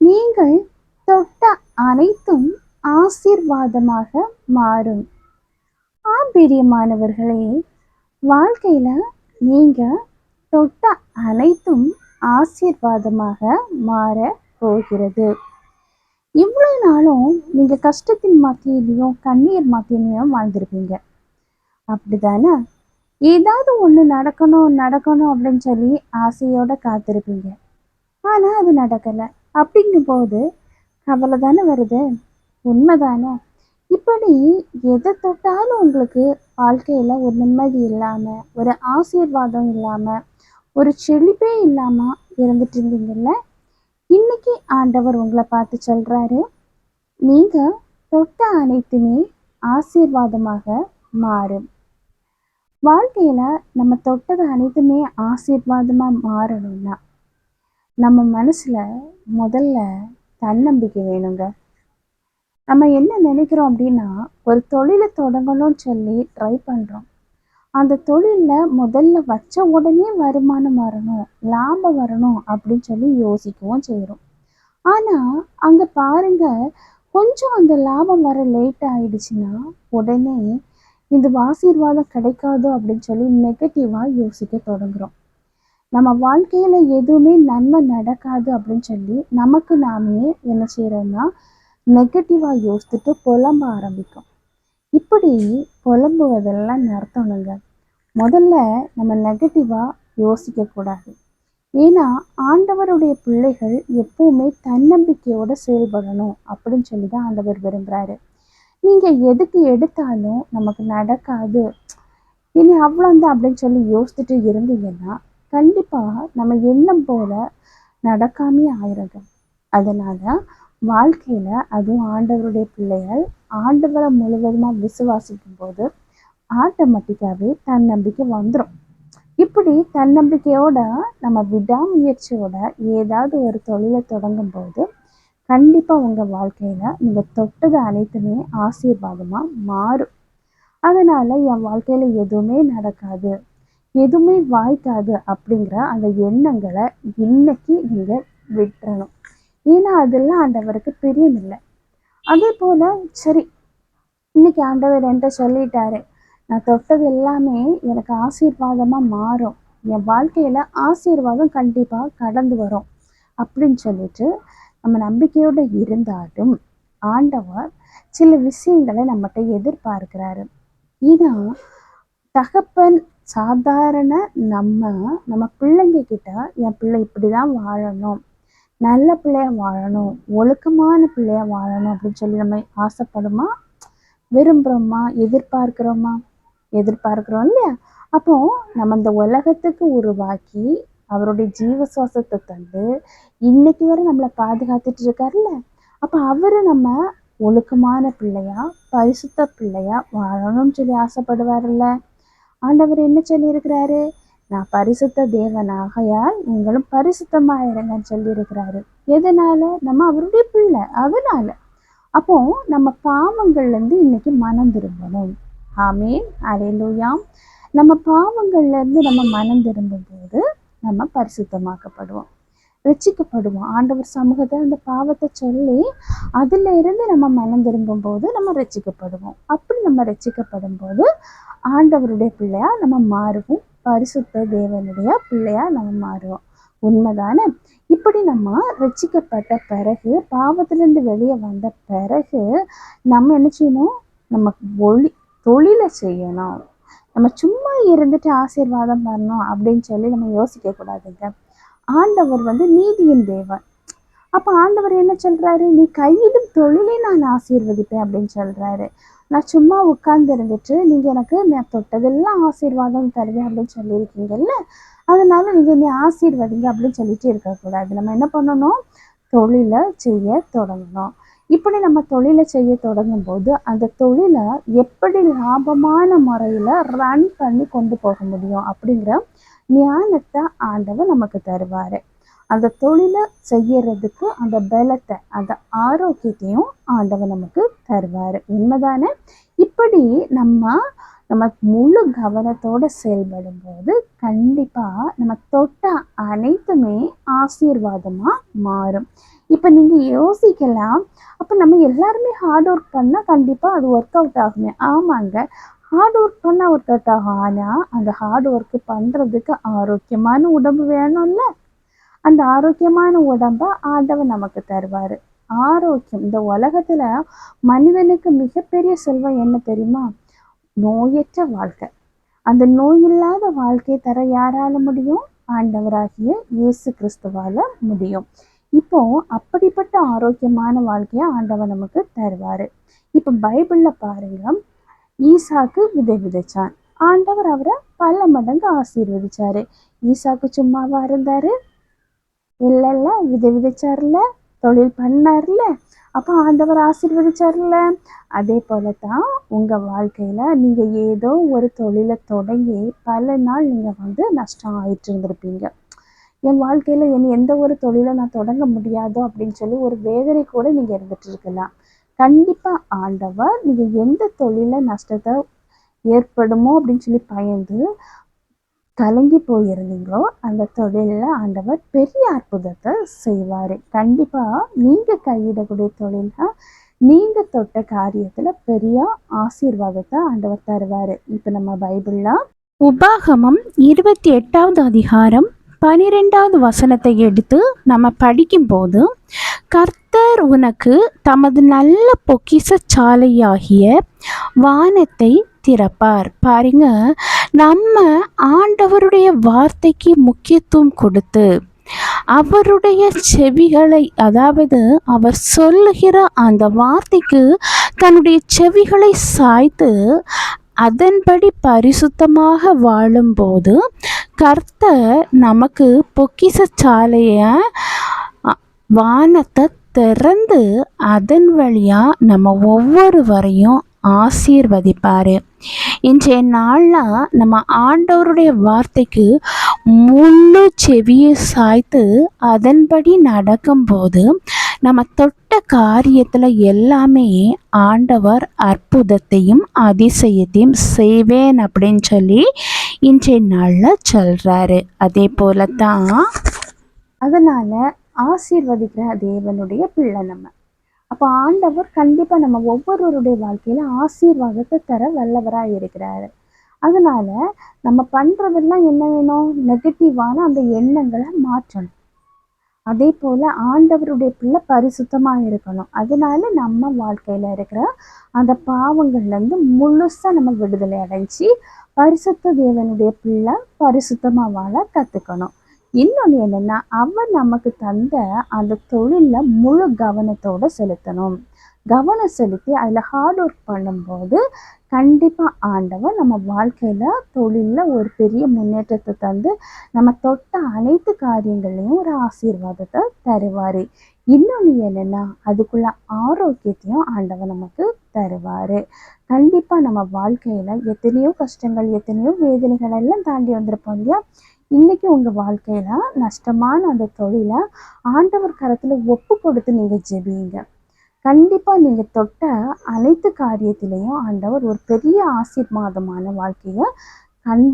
நீங்கள் தொட்ட அனைத்தும் ஆசீர்வாதமாக மாறும். ஆபிரியமானவர்களே வாழ்க்கையில நீங்க தொட்ட அனைத்தும் ஆசீர்வாதமாக மாற போகிறது. இவ்வளவு நாளும் நீங்க கஷ்டத்தின் மத்தியிலையும் கண்ணீர் மத்தியிலையும் வாழ்ந்திருப்பீங்க. அப்படிதானே ஏதாவது ஒன்று நடக்கணும் நடக்கணும் அப்படின்னு சொல்லி ஆசையோட காத்திருப்பீங்க. ஆனா அது நடக்கலை. அப்படிங்கும்போது கவலை தானே வருது? உண்மை தானே இப்படி எதை தொட்டாலும் உங்களுக்கு வாழ்க்கையில் ஒரு நிம்மதி இல்லாமல் ஒரு ஆசீர்வாதம் இல்லாமல் ஒரு செழிப்பே இல்லாமல் இருந்துட்டு இருந்தீங்கல்ல? இன்னைக்கு ஆண்டவர் உங்களை பார்த்து சொல்கிறாரு நீங்கள் தொட்ட அனைத்துமே ஆசீர்வாதமாக மாறும். வாழ்க்கையில் நம்ம தொட்டது அனைத்துமே ஆசீர்வாதமாக மாறணும்னா நம்ம மனசில் முதல்ல தன்னம்பிக்கை வேணுங்க. நம்ம என்ன நினைக்கிறோம் அப்படின்னா ஒரு தொழிலை தொடங்கணும்னு சொல்லி ட்ரை பண்ணுறோம் அந்த தொழிலில் முதல்ல வச்ச உடனே வருமானம் வரணும் லாபம் வரணும் அப்படின்னு சொல்லி யோசிக்கவும் செய்கிறோம் ஆனால் அங்கே பாருங்க கொஞ்சம் அந்த லாபம் வர லேட் ஆயிடுச்சுன்னா உடனே இந்த ஆசீர்வாதம் கிடைக்காதோ அப்படின்னு சொல்லி நெகட்டிவாக யோசிக்க தொடங்குறோம். நம்ம வாழ்க்கையில் எதுவுமே நன்மை நடக்காது அப்படின்னு சொல்லி நமக்கு நாமே என்ன செய்கிறோம்னா நெகட்டிவாக யோசித்துட்டு புலம்ப ஆரம்பிக்கும். இப்படி புலம்புவதெல்லாம் நடத்தணுங்க முதல்ல நம்ம நெகட்டிவாக யோசிக்கக்கூடாது ஏன்னா ஆண்டவருடைய பிள்ளைகள் எப்பவுமே தன்னம்பிக்கையோடு செயல்படணும் அப்படின்னு சொல்லி தான் ஆண்டவர் விரும்புகிறாரு நீங்கள் எதுக்கு எடுத்தாலும் நமக்கு நடக்காது. இனி அவ்வளோந்தான் அப்படின்னு சொல்லி யோசிச்சுட்டு இருந்தீங்கன்னா கண்டிப்பாக நம்ம எண்ணம் போல நடக்காமே ஆயிருங்க அதனால வாழ்க்கையில அதுவும் ஆண்டவருடைய பிள்ளைகள் ஆண்டவரை முழுவதுமாக விசுவாசிக்கும் போது ஆட்டோமேட்டிக்காகவே தன்னம்பிக்கை வந்துடும் இப்படி தன்னம்பிக்கையோட நம்ம விடாமுயற்சியோட ஏதாவது ஒரு தொழிலை தொடங்கும் போது கண்டிப்பாக உங்கள் வாழ்க்கையில் நீங்கள் தொட்டது அனைத்துமே ஆசீர்வாதமாக மாறும். அதனால் என் வாழ்க்கையில் எதுவுமே நடக்காது. எதுவுமே வாய்க்காது அப்படிங்கிற அந்த எண்ணங்களை இன்னைக்கு நீங்கள் விட்டுறணும். ஏன்னா அதெல்லாம் ஆண்டவருக்கு பிரியமில்லை. அதே போல் சரி இன்னைக்கு ஆண்டவர் என்கிட்ட சொல்லிட்டாரு. நான் தொட்டது எல்லாமே எனக்கு ஆசீர்வாதமாக மாறும். என் வாழ்க்கையில் ஆசீர்வாதம் கண்டிப்பாக கடந்து வரும் அப்படின்னு சொல்லிட்டு நம்ம நம்பிக்கையோடு இருந்தாலும் ஆண்டவர் சில விஷயங்களை நம்மகிட்ட எதிர்பார்க்கிறாரு. ஏன்னா தகப்பன் சாதாரண நம்ம நம்ம பிள்ளைங்க கிட்ட என் பிள்ளை இப்படி தான் வாழணும். நல்ல பிள்ளையா வாழணும். ஒழுக்கமான பிள்ளையா வாழணும் அப்படின்னு சொல்லி நம்ம ஆசைப்படுமா? விரும்புகிறோமா எதிர்பார்க்கிறோமா? எதிர்பார்க்கிறோம் இல்லையா? அப்போ நம்ம இந்த உலகத்துக்கு உருவாக்கி அவருடைய ஜீவ சுவாசத்தை தந்து இன்னைக்கு வரை நம்மளை பாதுகாத்துட்டு இருக்காருல்ல? அப்போ அவரு நம்ம ஒழுக்கமான பிள்ளையா பரிசுத்த பிள்ளையா வாழணும்னு சொல்லி ஆசைப்படுவார்ல ஆண்டவர் என்ன சொல்லியிருக்கிறாரு? நான் பரிசுத்த தேவனாகையால் நீங்களும் பரிசுத்தமாயிருங்கன்னு சொல்லியிருக்கிறாரு. எதனால? நம்ம அவருடைய பிள்ளை. அதனால. அப்போ நம்ம பாவங்கள்லேருந்து இன்னைக்கு மனம் திரும்பணும். ஆமேன். அலையிலூயாம் நம்ம பாவங்கள்லேருந்து நம்ம மனம் திரும்பும் போது நம்ம பரிசுத்தமாக்கப்படுவோம். ரட்சிக்கப்படுவோம் ஆண்டவர் சமூகத்தை அந்த பாவத்தை சொல்லி அதுல இருந்து நம்ம மனம் திரும்பும் போது நம்ம ரட்சிக்கப்படுவோம் அப்படி நம்ம ரட்சிக்கப்படும் போது ஆண்டவருடைய பிள்ளையா நம்ம மாறுவோம். பரிசுத்த தேவனுடைய பிள்ளையா நம்ம மாறுவோம். உண்மைதானே? இப்படி நம்ம ரட்சிக்கப்பட்ட பிறகு பாவத்திலேருந்து வெளியே வந்த பிறகு நம்ம என்ன செய்யணும்? நம்ம ஒளி தொழிலை செய்யணும். நம்ம சும்மா இருந்துட்டு ஆசீர்வாதம் பண்ணணும் அப்படின்னு சொல்லி நம்ம யோசிக்க கூடாதுங்க ஆண்டவர் வந்து நீதியின் தேவன். அப்போ ஆண்டவர் என்ன சொல்றாரு? நீ கையிடும் தொழிலை நான் ஆசீர்வதிப்பேன் அப்படின்னு சொல்றாரு. நான் சும்மா உட்கார்ந்து இருந்துட்டு நீங்கள் எனக்கு நான் தொட்டதெல்லாம் ஆசீர்வாதம் தருவேன் அப்படின்னு சொல்லியிருக்கீங்கல்ல? அதனால நீங்கள் நீ ஆசீர்வதிங்க அப்படின்னு சொல்லிட்டு இருக்கக்கூடாது. நம்ம என்ன பண்ணணும்? தொழிலை செய்ய தொடங்கணும். இப்படி நம்ம தொழிலை செய்ய தொடங்கும் போது அந்த தொழிலை எப்படி லாபமான முறையில் ரன் பண்ணி கொண்டு போக முடியும் அப்படிங்கிற ஞானத்தை ஆண்டவர் நமக்கு தருவார். அந்த தொழிலை செய்யறதுக்கு அந்த பலத்தை அந்த ஆரோக்கியத்தையும் ஆண்டவர் நமக்கு தருவார். உண்மைதானே? இப்படி நம்ம நம்ம முழு கவனத்தோட செயல்படும் போது கண்டிப்பாக நம்ம தொட்ட அனைத்துமே ஆசீர்வாதமாக மாறும். இப்போ நீங்கள் யோசிக்கலாம். அப்போ நம்ம எல்லாருமே ஹார்ட் ஒர்க் பண்ணால் கண்டிப்பாக அது ஒர்க் அவுட் ஆகுமே. ஆமாங்க. ஹார்ட் ஒர்க் பண்ணால் ஒரு அவுட் ஆனால் அந்த ஹார்ட் ஒர்க்கு பண்ணுறதுக்கு ஆரோக்கியமான உடம்பு வேணும்ல. அந்த ஆரோக்கியமான உடம்ப ஆண்டவர் நமக்கு தருவார். ஆரோக்கியம் இந்த உலகத்தில் மனிதனுக்கு மிகப்பெரிய செல்வம் என்ன தெரியுமா? நோயற்ற வாழ்க்கை. அந்த நோய் இல்லாத வாழ்க்கையை தர யாரால முடியும்? ஆண்டவராகிய இயேசு கிறிஸ்துவால முடியும். இப்போ அப்படிப்பட்ட ஆரோக்கியமான வாழ்க்கையை ஆண்டவர் நமக்கு தருவார். இப்போ பைபிளில் பாருங்கள் ஈசாக்கு விதை விதைச்சான். ஆண்டவர் அவரை பல மடங்கு ஆசீர்வதிச்சாரு. ஈசாக்கு சும்மாவா இருந்தாரு? இல்லைல்ல விதை விதைச்சார்ல தொழில் பண்ணார்ல. அப்போ ஆண்டவர் ஆசீர்வதிச்சார்ல. அதே போல தான் உங்கள் வாழ்க்கையில் நீங்கள் ஏதோ ஒரு தொழிலை தொடங்கி பல நாள் நீங்கள் வந்து நஷ்டம் ஆயிட்டு இருந்திருப்பீங்க. என் வாழ்க்கையில் என் எந்த ஒரு தொழிலை நான் தொடங்க முடியாதோ அப்படின்னு சொல்லி ஒரு வேதனை கூட நீங்கள் இருந்துட்டு இருக்கலாம். கண்டிப்பாக ஆண்டவர் நீங்கள் எந்த தொழிலில் நஷ்டத்தை ஏற்படுமோ அப்படின்னு சொல்லி பயந்து கலங்கி போயிருந்தீங்களோ அந்த தொழிலில் ஆண்டவர் பெரிய அற்புதத்தை செய்வார். கண்டிப்பாக நீங்கள் கையிடக்கூடிய தொழிலில் நீங்கள் தொட்ட காரியத்தில் பெரிய ஆசீர்வாதத்தை ஆண்டவர் தருவார். இப்போ நம்ம பைபிளில் உபாகமம் இருபத்தி எட்டாவது அதிகாரம் பனிரெண்டாவது வசனத்தை எடுத்து நம்ம படிக்கும்போது கர்த்தர் உனக்கு தமது நல்ல பொக்கிச சாலையாகிய வானத்தை திறப்பார். பாருங்க நம்ம ஆண்டவருடைய வார்த்தைக்கு முக்கியத்துவம் கொடுத்து அவருடைய செவிகளை அதாவது அவர் சொல்லுகிற அந்த வார்த்தைக்கு தன்னுடைய செவிகளை சாய்த்து அதன்படி பரிசுத்தமாக வாழும்போது கர்த்தர் நமக்கு பொக்கிச வானத்தை திறந்து அதன் வழியாக நம்ம ஒவ்வொருவரையும் ஆசீர்வதிப்பார். இன்றைய நாளில் நம்ம ஆண்டவருடைய வார்த்தைக்கு முழு செவியை சாய்த்து அதன்படி நடக்கும்போது நம்ம தொட்ட காரியத்தில் எல்லாமே ஆண்டவர் அற்புதத்தையும் அதிசயத்தையும் செய்வேன் அப்படின்னு சொல்லி இன்றைய நாளில் சொல்கிறாரு அதே போல தான் அதனால் ஆசீர்வதிக்கிற தேவனுடைய பிள்ளை நம்ம. அப்போ ஆண்டவர் கண்டிப்பாக நம்ம ஒவ்வொருவருடைய வாழ்க்கையில் ஆசீர்வாதத்தை தர வல்லவராக இருக்கிறாரு. அதனால் நம்ம பண்ணுறதெல்லாம் என்ன வேணும்? நெகட்டிவான அந்த எண்ணங்களை மாற்றணும். அதே போல் ஆண்டவருடைய பிள்ளை பரிசுத்தமாக இருக்கணும். அதனால நம்ம வாழ்க்கையில் இருக்கிற அந்த பாவங்கள்லேருந்து முழுசாக நம்ம விடுதலை அடைஞ்சி பரிசுத்த தேவனுடைய பிள்ளை பரிசுத்தமாக வாழ கற்றுக்கணும் இன்னொன்று என்னென்னா அவன் நமக்கு தந்த அந்த தொழிலில் முழு கவனத்தோடு செலுத்தணும். கவனம் செலுத்தி அதில் ஹார்ட் ஒர்க் பண்ணும்போது கண்டிப்பாக ஆண்டவர் நம்ம வாழ்க்கையில் தொழிலில் ஒரு பெரிய முன்னேற்றத்தை தந்து நம்ம தொட்ட அனைத்து காரியங்கள்லையும் ஒரு ஆசீர்வாதத்தை தருவார். இன்னொன்று என்னென்னா அதுக்குள்ள ஆரோக்கியத்தையும் ஆண்டவர் நமக்கு தருவார். கண்டிப்பாக நம்ம வாழ்க்கையில் எத்தனையோ கஷ்டங்கள் எத்தனையோ வேதனைகள் எல்லாம் தாண்டி வந்திருப்போம் இல்லையா? இன்றைக்கி உங்கள் வாழ்க்கையில் நஷ்டமான அந்த தொழிலை ஆண்டவர் கரத்தில் ஒப்பு கொடுத்து நீங்கள் ஜெபிங்க. கண்டிப்பாக நீங்கள் தொட்ட அனைத்து காரியத்திலையும் ஆண்டவர் ஒரு பெரிய ஆசீர்வாதமான வாழ்க்கையை கண்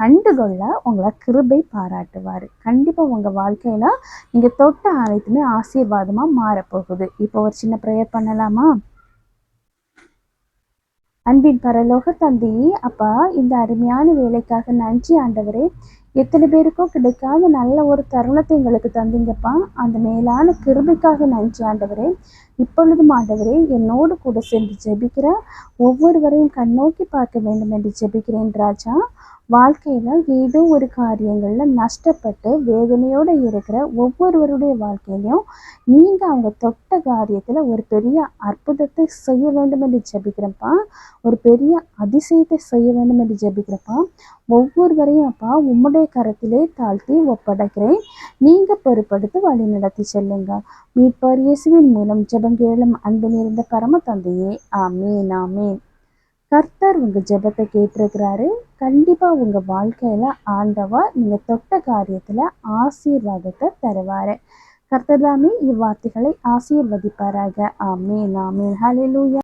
கண்டுகொள்ள உங்களை கிருபை பாராட்டுவார். கண்டிப்பாக உங்கள் வாழ்க்கையில் நீங்கள் தொட்ட அனைத்துமே ஆசீர்வாதமாக மாறப்போகுது. இப்போ ஒரு சின்ன ப்ரேயர் பண்ணலாமா? அன்பின் பரலோக தந்தி அப்பா இந்த அருமையான வேலைக்காக நன்றி ஆண்டவரே. எத்தனை பேருக்கும் கிடைக்காத நல்ல ஒரு தருணத்தை எங்களுக்கு தந்தீங்கப்பா. அந்த மேலான கிருமிக்காக நன்றி ஆண்டவரே. இப்பொழுதும் ஆண்டவரே என்னோடு கூட சென்று ஜெபிக்கிற. ஒவ்வொருவரையும் கண்ணோக்கி பார்க்க வேண்டும் என்று ஜெபிக்கிறேன் ராஜா. வாழ்க்கையில் ஏதோ ஒரு காரியங்களில் நஷ்டப்பட்டு வேதனையோடு இருக்கிற ஒவ்வொருவருடைய வாழ்க்கையிலையும் நீங்கள் அவங்க தொட்ட காரியத்தில் ஒரு பெரிய அற்புதத்தை செய்ய வேண்டும் என்று ஜெபிக்கிறப்பா ஒரு பெரிய அதிசயத்தை செய்ய வேண்டும் என்று ஜபிக்கிறப்பா ஒவ்வொருவரையும் அப்பா உம்முடைய கரத்திலே தாழ்த்தி ஒப்படைக்கிறேன். நீங்கள் பொறுப்படுத்தி வழி நடத்தி செல்லுங்க. மீட்பார் இயேசுவின் மூலம் ஜபங்கேளம் அன்பு நிறைந்த பரம தந்தையே ஆமீன் ஆமீன். கர்த்தர் உங்க ஜெபத்தை கேட்டிருக்கிறாரு. கண்டிப்பா உங்க வாழ்க்கையில ஆண்டவா நீங்க தொட்ட காரியத்துல ஆசீர்வாதத்தை தருவாரு. கர்த்தர் தாமே இவ்வார்த்தைகளை ஆசீர்வதிப்பாராக. ஆமீன் ஆமீன். ஹலிலூயா